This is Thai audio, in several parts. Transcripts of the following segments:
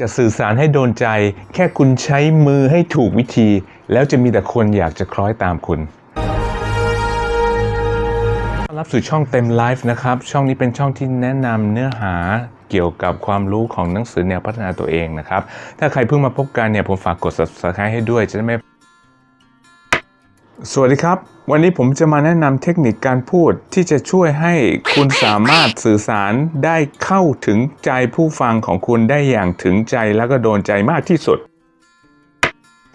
จะสื่อสารให้โดนใจ แค่คุณใช้มือให้ถูกวิธี แล้วจะมีแต่คนอยากจะคล้อยตามคุณรับสู่ช่องเต็มไลฟ์นะครับ ช่องนี้เป็นช่องที่แนะนำเนื้อหาเกี่ยวกับความรู้ของหนังสือแนวพัฒนาตัวเองนะครับ ถ้าใครเพิ่งมาพบกันเนี่ยผมฝากกด subscribe ให้ด้วยจะได้ไม่ สวัสดีครับ วันนี้ผมจะมาแนะนำเทคนิคการพูดที่จะช่วยให้คุณสามารถสื่อสารได้เข้าถึงใจผู้ฟังของคุณได้อย่างถึงใจแล้วก็โดนใจมากที่สุด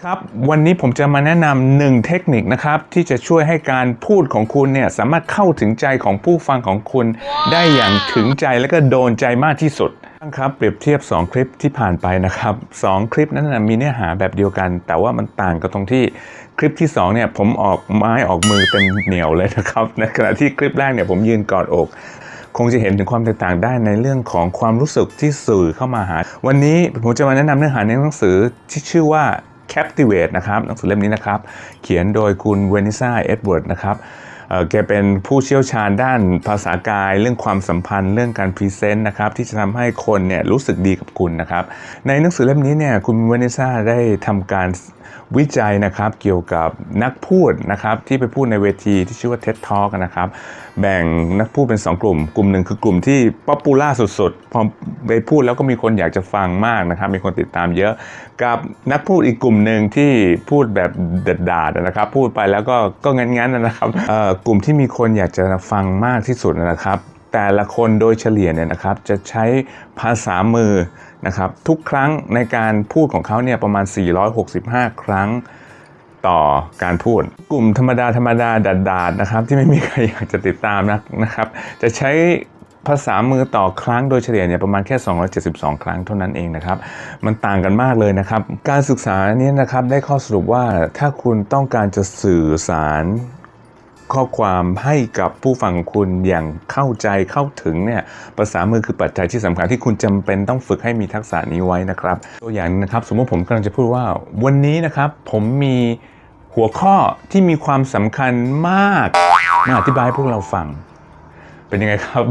ครับวันนี้ผมจะมาแนะนำหนึ่งเทคนิคนะครับที่จะช่วยให้การพูดของคุณเนี่ยสามารถเข้าถึงใจของผู้ฟังของคุณ ได้อย่างถึงใจแล้วก็โดนใจมากที่สุดครับเปรียบเทียบ 2 คลิปที่ผ่านไปนะครับสองคลิปนั้นนะมีเนื้อหาแบบเดียวกัน แต่ว่ามันต่างกันตรงที่คลิปที่2เนี่ยผมออกไม้ออกมือเต็มเหนียวเลยนะครับในขณะที่คลิปแรกเนี่ยผมยืนกอดอก คงจะเห็นถึงความแตกต่างได้ในเรื่องของความรู้สึกที่สื่อเข้ามาหา วันนี้ผมจะมาแนะนำเนื้อหาในหนังสือที่ชื่อว่า Captivate นะครับหนังสือเล่มนี้นะครับ เขียนโดยคุณเวนิซ่าเอ็ดเวิร์ดนะครับแกเป็นผู้เชี่ยวชาญด้านภาษากาย เรื่องความสัมพันธ์เรื่องการพรีเซนต์นะครับที่จะทำให้คนเนี่ยรู้สึกดีกับคุณนะครับในหนังสือเล่มนี้เนี่ยคุณเวนิซ่าได้ทำการ วิจัยนะครับเกี่ยวกับนักพูดนะครับที่ไปพูดในเวทีที่ชื่อว่า TED Talk นะครับแบ่งนักพูดเป็น 2 กลุ่ม กลุ่มหนึ่งคือกลุ่มที่ป๊อปปูล่าสุดๆ พอไปพูดแล้วก็มีคนอยากจะฟังมากนะครับ มีคนติดตามเยอะ กับนักพูดอีกกลุ่มหนึ่งที่พูดแบบเด็ดดาดนะครับ พูดไปแล้วก็ก็งั้นๆนะครับกลุ่มที่มีคนอยากจะฟังมากที่สุดนะครับ แต่ละคนโดยเฉลี่ยเนี่ยนะครับจะใช้ภาษามือนะครับทุกครั้งในการพูดของเขาเนี่ยประมาณ 465 ครั้งต่อการพูด กลุ่มธรรมดาธรรมดาดาดาดๆนะครับที่ไม่มีใครอยากจะติดตามนะนะครับจะใช้ภาษามือต่อครั้งโดยเฉลี่ยเนี่ยประมาณแค่ 272 ครั้งเท่านั้นเองนะครับ มันต่างกันมากเลยนะครับ การศึกษาเนี้นะครับได้ข้อสรุปว่าถ้าคุณต้องการจะสื่อสาร ข้อความให้กับผู้ฟังของคุณอย่างเข้าใจเข้าถึงเนี่ยภาษามือคือปัจจัยที่สำคัญที่คุณจำเป็นต้องฝึกให้มีทักษะนี้ไว้นะครับ ตัวอย่างนะครับ สมมติผมกำลังจะพูดว่า วันนี้นะครับผมมีหัวข้อที่มีความสำคัญมากมาอธิบายพวกเราฟัง เป็นยังไงครับ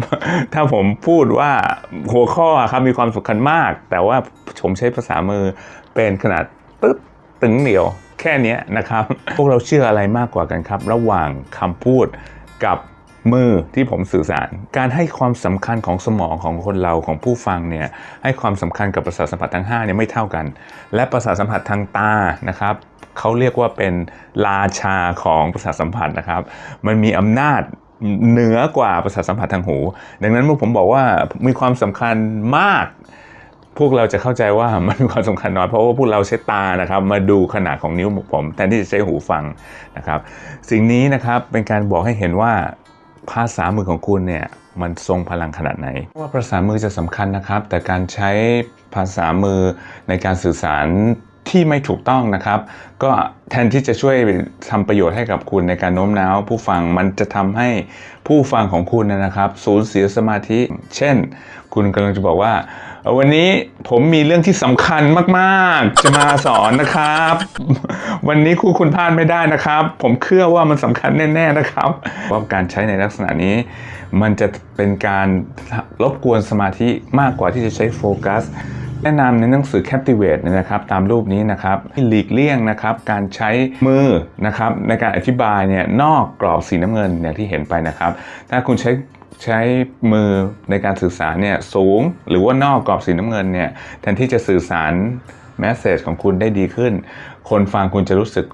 ถ้าผมพูดว่าหัวข้อครับมีความสำคัญมาก แต่ว่าผมใช้ภาษามือเป็นขนาดปึ๊บ ตึงเหนียวแค่นี้นะครับ พวกเราเชื่ออะไรมากกว่ากันครับ ระหว่างคำพูดกับมือที่ผมสื่อสาร การให้ความสำคัญของสมองของคนเราของผู้ฟังเนี่ยให้ความสำคัญกับประสาทสัมผัสทั้ง5เนี่ยไม่เท่ากัน และประสาทสัมผัสทางตานะครับเขาเรียกว่าเป็นราชาของประสาทสัมผัสนะครับ มันมีอำนาจเหนือกว่าประสาทสัมผัสทางหู ดังนั้นเมื่อผมบอกว่ามีความสำคัญมาก พวกเราจะเข้าใจว่ามันมีความสำคัญน้อยเพราะว่าพวกเราใช้ตานะครับ มาดูขนาดของนิ้วผมแทนที่จะใช้หูฟังนะครับ สิ่งนี้นะครับเป็นการบอกให้เห็นว่าภาษามือของคุณเนี่ยมันทรงพลังขนาดไหน ว่าภาษามือจะสำคัญนะครับ แต่การใช้ภาษามือในการสื่อสารที่ไม่ถูกต้องนะครับ ก็แทนที่จะช่วยทำประโยชน์ให้กับคุณในการโน้มน้าว ผู้ฟังมันจะทำให้ผู้ฟังของคุณนะครับ สูญเสียสมาธิ เช่น คุณกำลังจะบอกว่า วันนี้ผมมีเรื่องที่สำคัญมากๆ จะมาสอนนะครับ วันนี้คุณคุณพลาดไม่ได้นะครับ ผมเชื่อว่ามันสำคัญแน่ๆนะครับว่าการใช้ในลักษณะนี้ มันจะเป็นการรบกวนสมาธิมากกว่าที่จะใช้โฟกัสแนะนำในหนังสือ Captivate เนี่ยนะครับ ตามรูปนี้นะครับให้หลีกเลี่ยงนะครับ การใช้มือนะครับในการอธิบายเนี่ยนอกกรอบสีน้ำเงินอย่างที่เห็นไปนะครับ ถ้าคุณใช้ ใช้มือในการสื่อสารเนี่ยสูง หรือว่านอกกรอบสีน้ำเงินเนี่ยแทนที่จะสื่อสารแมสเซจของคุณได้ดีขึ้น คนฟังคุณจะรู้สึก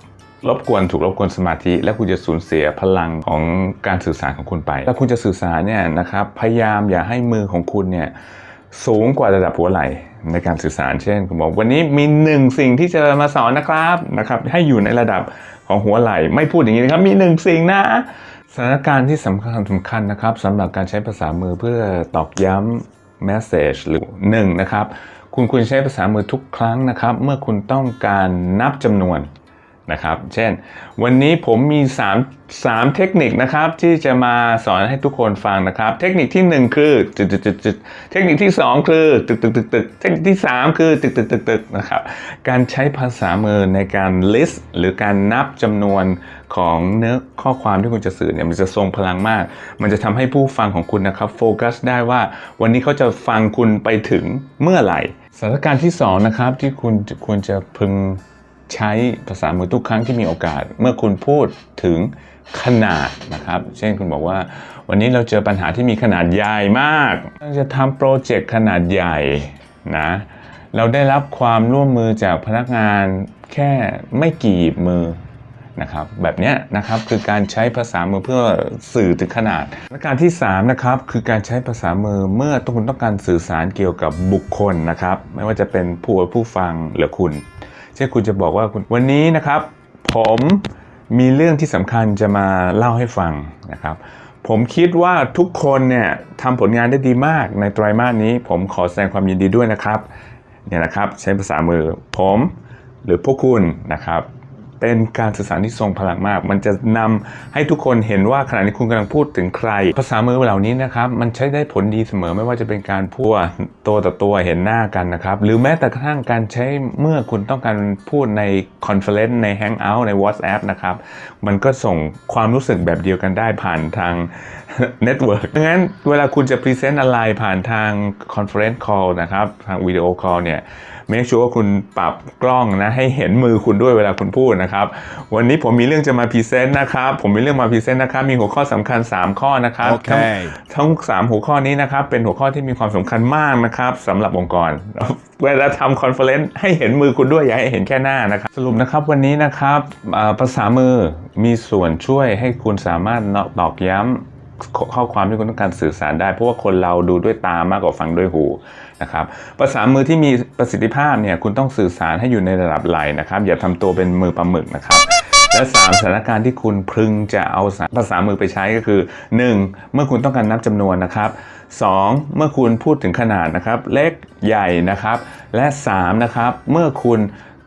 รบกวนถูกรบกวนสมาธิ และคุณจะสูญเสียพลังของการสื่อสารของคุณไปถ้าคุณจะสื่อสารเนี่ยนะครับพยายามอย่าให้มือของคุณเนี่ยสูงกว่าระดับหัวไหล่ในการสื่อสารเช่นคุณบอกวันนี้มีหนึ่งสิ่งที่จะมาสอนนะครับนะครับ ให้อยู่ในระดับของหัวไหล่ ไม่พูดอย่างนี้นะครับ มีหนึ่งสิ่งนะ สถานการณ์ที่สำคัญสำคัญนะครับสำหรับการใช้ภาษามือเพื่อตอกย้ำ message หรือหนึ่งนะครับ คุณควรใช้ภาษามือทุกครั้งนะครับ เมื่อคุณต้องการนับจำนวน นะครับ เช่น วันนี้ผมมี 3 3 เทคนิคนะครับที่จะมาสอนให้ทุกคนฟังนะครับ เทคนิคที่ 1 คือจุดจุดจุดจุดเทคนิคที่ 2 คือตึกตึกตึกตึกเทคนิคที่ 3 คือตึกตึกตึกตึกนะครับ การใช้ภาษามือในการ list หรือการนับจำนวนของเนื้อข้อความที่คุณจะสื่อเนี่ยมันจะทรงพลังมาก มันจะทำให้ผู้ฟังของคุณนะครับโฟกัสได้ว่าวันนี้เขาจะฟังคุณไปถึงเมื่อไหร่สถานการณ์ที่สองนะครับที่คุณควรจะพึง ใช้ภาษามือทุกครั้งที่มีโอกาส เมื่อคุณพูดถึงขนาดนะครับ เช่นคุณบอกว่า วันนี้เราเจอปัญหาที่มีขนาดใหญ่มากเราจะทำโปรเจกต์ขนาดใหญ่นะเราได้รับความร่วมมือจากพนักงานแค่ไม่กี่มือนะครับแบบนี้นะครับคือการใช้ภาษามือเพื่อสื่อถึงขนาดและการที่3นะครับคือการใช้ภาษามือเมื่อคุณต้องการสื่อสารเกี่ยวกับบุคคลนะครับ ไม่ว่าจะเป็นผู้ผู้ฟังหรือคุณ เช่นคุณจะบอกว่าคุณวันนี้นะครับ ผมมีเรื่องที่สำคัญจะมาเล่าให้ฟังนะครับ ผมคิดว่าทุกคนเนี่ยทำผลงานได้ดีมากในไตรมาสนี้ ผมขอแสดงความยินดีด้วยนะครับเนี่ยนะครับ ใช้ภาษามือผมหรือพวกคุณนะครับ เป็นการสื่อสารที่ทรงพลังมาก มันจะนำให้ทุกคนเห็นว่าขณะนี้คุณกำลังพูดถึงใคร ภาษามือเหล่านี้นะครับมันใช้ได้ผลดีเสมอไม่ว่าจะเป็นการพูดตัวต่อตัวเห็นหน้ากันนะครับ หรือแม้แต่กระทั่งการใช้เมื่อคุณต้องการพูดในคอนเฟลเลนซ์ใน Hangout ใน WhatsApp นะครับ มันก็ส่งความรู้สึกแบบเดียวกันได้ผ่านทางเน็ตเวิร์กดังนั้นเวลาคุณจะพรีเซนต์อะไรผ่านทางคอนเฟอเรนซ์คอลนะครับ ทางวิดีโอคอลเนี่ยเมคชัวร์ว่าคุณปรับกล้องนะให้เห็นมือคุณด้วยเวลาคุณพูดนะครับ วันนี้ผมมีเรื่องจะมาพรีเซนต์นะครับ ผมมีเรื่องมาพรีเซนต์นะครับ มีหัวข้อสำคัญ 3 ข้อนะครับโอเคทั้งทั้ง 3 หัวข้อนี้นะครับ เป็นหัวข้อที่มีความสำคัญมากนะครับสำหรับองค์กร เวลาทำคอนเฟอเรนซ์ให้เห็นมือคุณด้วยอย่าให้เห็นแค่หน้านะครับ สรุปนะครับวันนี้นะครับอ่าภาษามือมีส่วนช่วยให้คุณสามารถตอกย้ำ ข้อความที่คุณต้องการสื่อสารได้ เพราะว่าคนเราดูด้วยตามากกว่าฟังด้วยหูนะครับภาษามือที่มีประสิทธิภาพเนี่ยคุณต้องสื่อสารให้อยู่ในระดับไหลนะครับ อย่าทำตัวเป็นมือปลาหมึกนะครับและสามสถานการณ์ที่คุณพึงจะเอาภาษามือไปใช้ก็คือ 1. เมื่อคุณต้องการนับจำนวนนะครับ 2. เมื่อคุณพูดถึงขนาดนะครับ เล็กใหญ่นะครับ และ3นะครับเมื่อคุณ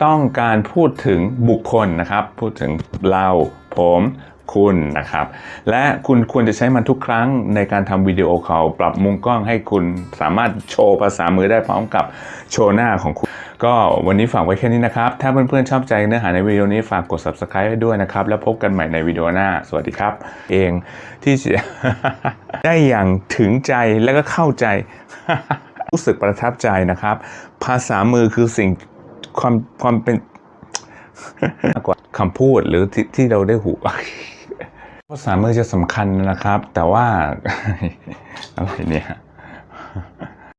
ต้องการพูดถึงบุคคลนะครับ พูดถึงเรา ผม คุณนะครับ และคุณควรจะใช้มันทุกครั้งในการทำวิดีโอคอลปรับมุมกล้องให้คุณสามารถโชว์ภาษามือได้พร้อมกับโชว์หน้าของคุณ ก็วันนี้ฝากไว้แค่นี้นะครับ ถ้าเพื่อนๆชอบใจเนื้อหาในวิดีโอนี้ฝากกด subscribe ให้ด้วยนะครับ แล้วพบกันใหม่ในวิดีโอหน้า สวัสดีครับ เองที่ได้อย่างถึงใจแล้วก็เข้าใจ รู้สึกประทับใจนะครับ ภาษามือคือสิ่งความความเป็นมากกว่าคำพูดหรือที่ที่เราได้หู ภาษามือจะสำคัญนะครับ แต่ว่า อะไรเนี่ย